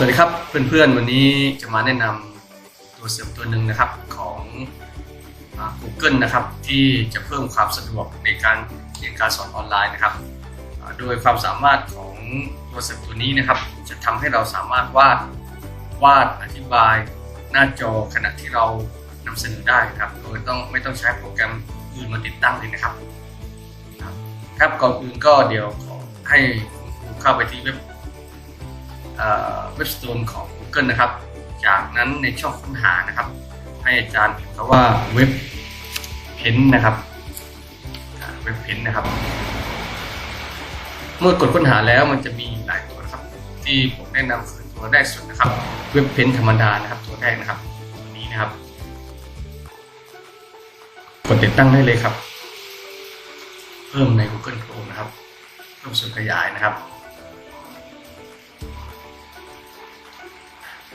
สวัสดีครับเพื่อนๆ วันนี้จะมาแนะนำตัวเสริมตัวหนึ่งนะครับของ Google นะครับที่จะเพิ่มความสะดวกในการเรียนการสอนออนไลน์นะครับโดยความสามารถของตัวเสริมตัวนี้นะครับ จะทำให้เราสามารถวาดวาดอธิบายหน้าจอขณะที่เรานำเสนอได้นะครับโดยต้องไม่ต้องใช้โปรแกรมอื่นมาติดตั้งเลยนะครับครับครับก่อนอื่นก็เดี๋ยวขอให้คุณครูเข้าไปที่เว็บ เว็บสโตร์ของ Google นะครับ จากนั้นในช่องค้นหานะครับ ให้อาจารย์พิมพ์คำว่าเว็บเพนนะครับเว็บเพนนะครับ เมื่อกดค้นหาแล้วมันจะมีหลายตัวนะครับ ที่ผมแนะนำคือตัวแรกสุดนะครับ เว็บเพนธรรมดานะครับตัวแรกนะครับตัวนี้นะครับ กดติดตั้งได้เลยครับ เพิ่มใน Google Chrome นะครับเพิ่มส่วนขยายนะครับ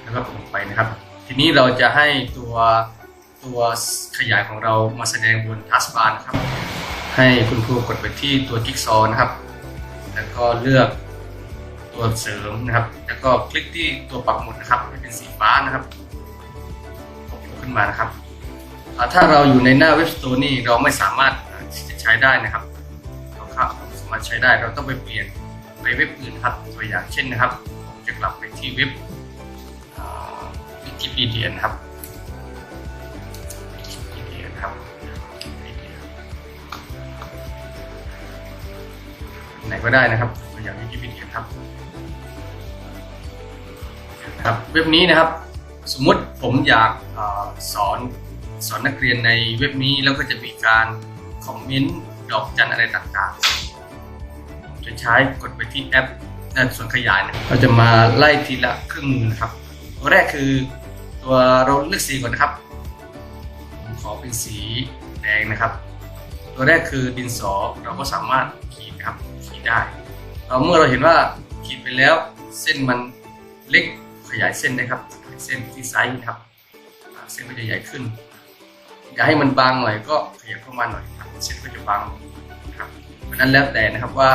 แล้วก็ลงไปนะครับ ทีนี้เราจะให้ตัวตัวขยายของเรามาแสดงบนทัสบาร์นะครับ ให้คุณครูกดไปที่ตัวจิ๊กซอว์นะครับ แล้วก็เลือกตัวเสริมนะครับ แล้วก็คลิกที่ตัวปักหมุดนะครับให้เป็นสีฟ้านะครับกขึ้นมานะครับ ถ้าเราอยู่ในหน้าเว็บสโตร์นี่เราไม่สามารถจะใช้ได้นะครับเราเข้าสามารถใช้ได้เราต้องไปเปลี่ยนไปเว็บอื่นครับตัวอย่างเช่นนะครับผมจะกลับไปที่เว็บิพีเดียนครับวิกิพีเดียนครับไหนก็ได้นะครับอย่างวิกิพีเดียครับครับเว็บนี้นะครับ สมมุติผมอยากอสอนสอนนักเรียนในเว็บนี้แล้วก็จะมีการคอมเมนต์ดอกจันอะไรต่างๆผมจะใช้กดไปที่แอปด้านส่วนขยายนะเราจะมาไล่ทีละเครื่องมือนะครับตัวแรกคือ ตัวเราเลือกสีก่อนนะครับผมขอเป็นสีแดงนะครับ ตัวแรกคือดินสอเราก็สามารถขีดครับขีดได้เราเมื่อเราเห็นว่าขีดไปแล้วเส้นมันเล็กขยายเส้นได้ครับ เส้นที่ไซส์ครับ เส้นก็จะใหญ่ขึ้นอยากให้มันบางหน่อยก็ขยับเข้ามาหน่อยครับเส้นก็จะบางนะครับเพราะนั้นแล้วแต่นะครับว่า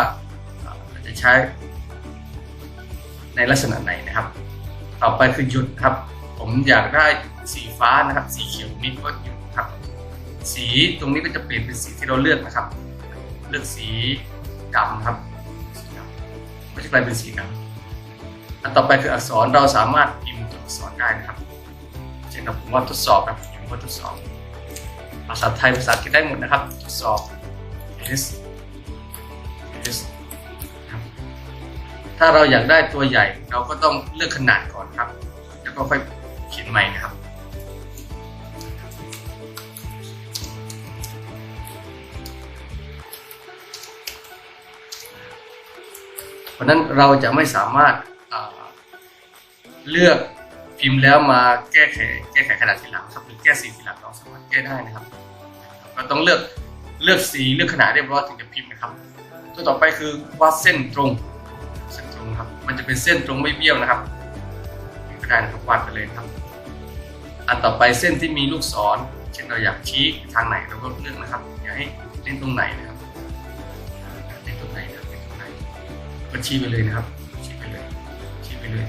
เราจะใช้ในลักษณะไหนนะครับ ต่อไปคือหยุดครับ ผมอยากได้สีฟ้านะครับ สีเขียวนี่ก็หยุดครับ สีตรงนี้ก็จะเปลี่ยนเป็นสีที่เราเลือกนะครับ เลือกสีดำครับสีดำก็จะกลายเป็นสีดำอันต่อไปคืออักษรเราสามารถพิมพ์ตัวอักษรได้นะครับ เช่นกับผมว่าทดสอบครับพิมว่าทดสอบ ภาษาไทยภาษาอังกฤษได้หมดนะครับ ทดสอบ S S ครับถ้าเราอยากได้ตัวใหญ่เราก็ต้องเลือกขนาดก่อนครับ แล้วก็ค่อย เขียนใหม่นะครับ เพราะนั้นเราจะไม่สามารถเลือกพิมพ์แล้วมาแก้ไขแก้ไขขนาดทีหลังครับหรือแก้สีทีหลังเราสามารถแก้ได้นะครับเราต้องเลือกเลือกสีเลือกขนาดเรียบร้อยถึงจะพิมพ์นะครับ ตัวต่อไปคือวาดเส้นตรงเส้นตรงครับ มันจะเป็นเส้นตรงไม่เบี้ยวนะครับ ได้นะครับวาดไปเลยครับ อันต่อไปเส้นที่มีลูกศร เช่นเราอยากชี้ทางไหนเราก็เลือกนะครับ อยากให้เล่นตรงไหนนะครับเล่นตรงไหนนะครับเล่นตรงไหนก็ชี้ไปเลยนะครับ ชี้ไปเลยชี้ไปเลย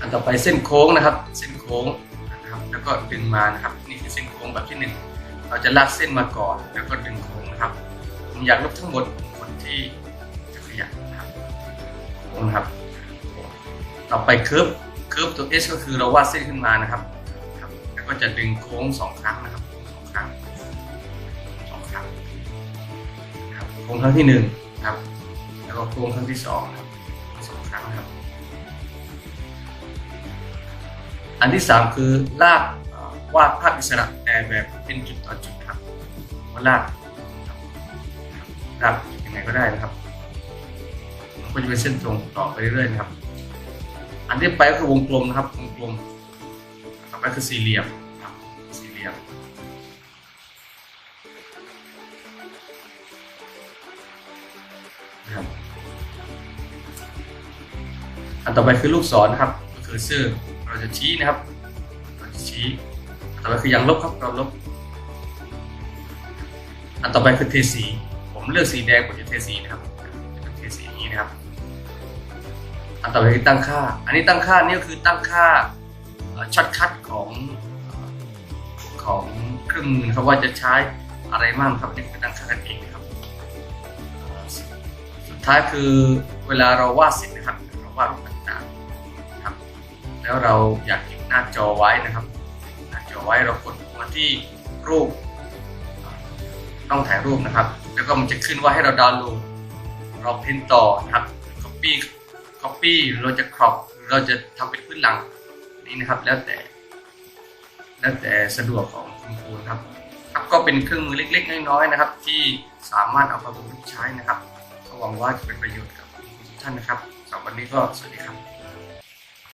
อันต่อไปเส้นโค้งนะครับ เส้นโค้งนะครับ แล้วก็ดึงมานะครับ นี่คือเส้นโค้งแบบที่หนึ่งเราจะลากเส้นมาก่อนแล้วก็ดึงโค้งนะครับ ผมอยากลบทั้งหมดคนที่จะขยับนะครับโค้งนะครับ ต่อไปเคิร์ฟ เคิร์ฟตัว S ก็คือเราวาดเส้นขึ้นมานะครับครับ แล้วก็จะดึงโค้งสองครั้งนะครับโค้งสองครั้งสองครั้งครับโค้งครั้งที่หนึ่งครับ แล้วก็โค้งครั้งที่สองครับสองครั้งครับ อันที่สามคือลากวาดภาพอิสระแต่แบบเป็นจุดต่อจุดครับว่าลากลากยังไงก็ได้นะครับมันก็จะเป็นเส้นตรงต่อไปเรื่อยๆนะครับ อันที่ไปก็คือวงกลมนะครับ วงกลมต่อไปคือสี่เหลี่ยมสี่เหลี่ยม นะครับ อันต่อไปคือลูกศรนะครับก็คือเสื้อเราจะชี้นะครับ เราจะชี้อันต่อไปคือยังลบครับเราลบ อันต่อไปคือเทสี ผมเลือกสีแดงผมจะเทสีนะครับเทสีนี้นะครับ อันต่อไปคือตั้งค่า อันนี้ตั้งค่านี่ก็คือตั้งค่าช็อตคัดของของเครื่องมือครับว่าจะใช้อะไรบ้างครับนี่คือตั้งค่ากันเองครับ สุดท้ายคือเวลาเราวาดเสร็จนะครับเราวาดรูปต่างๆครับ แล้วเราอยากเก็บหน้าจอไว้นะครับหน้าจอไว้เรากดมาที่รูป ต้องถ่ายรูปนะครับ แล้วก็มันจะขึ้นว่าให้เราดาวน์โหลดเราพิมพ์ต่อนะครับ copy copy หรือเราจะ crop หรือเราจะทำเป็นพื้นหลังนี่นะครับ แล้วแต่ แล้วแต่สะดวกของคุณครูนะครับครับก็เป็นเครื่องมือเล็ก ๆ น้อยๆนะครับ ที่สามารถเอามาประยุกต์ใช้นะครับก็หวังว่าจะเป็นประโยชน์กับทุกท่านนะครับสำหรับวันนี้ก็สวัสดีครับ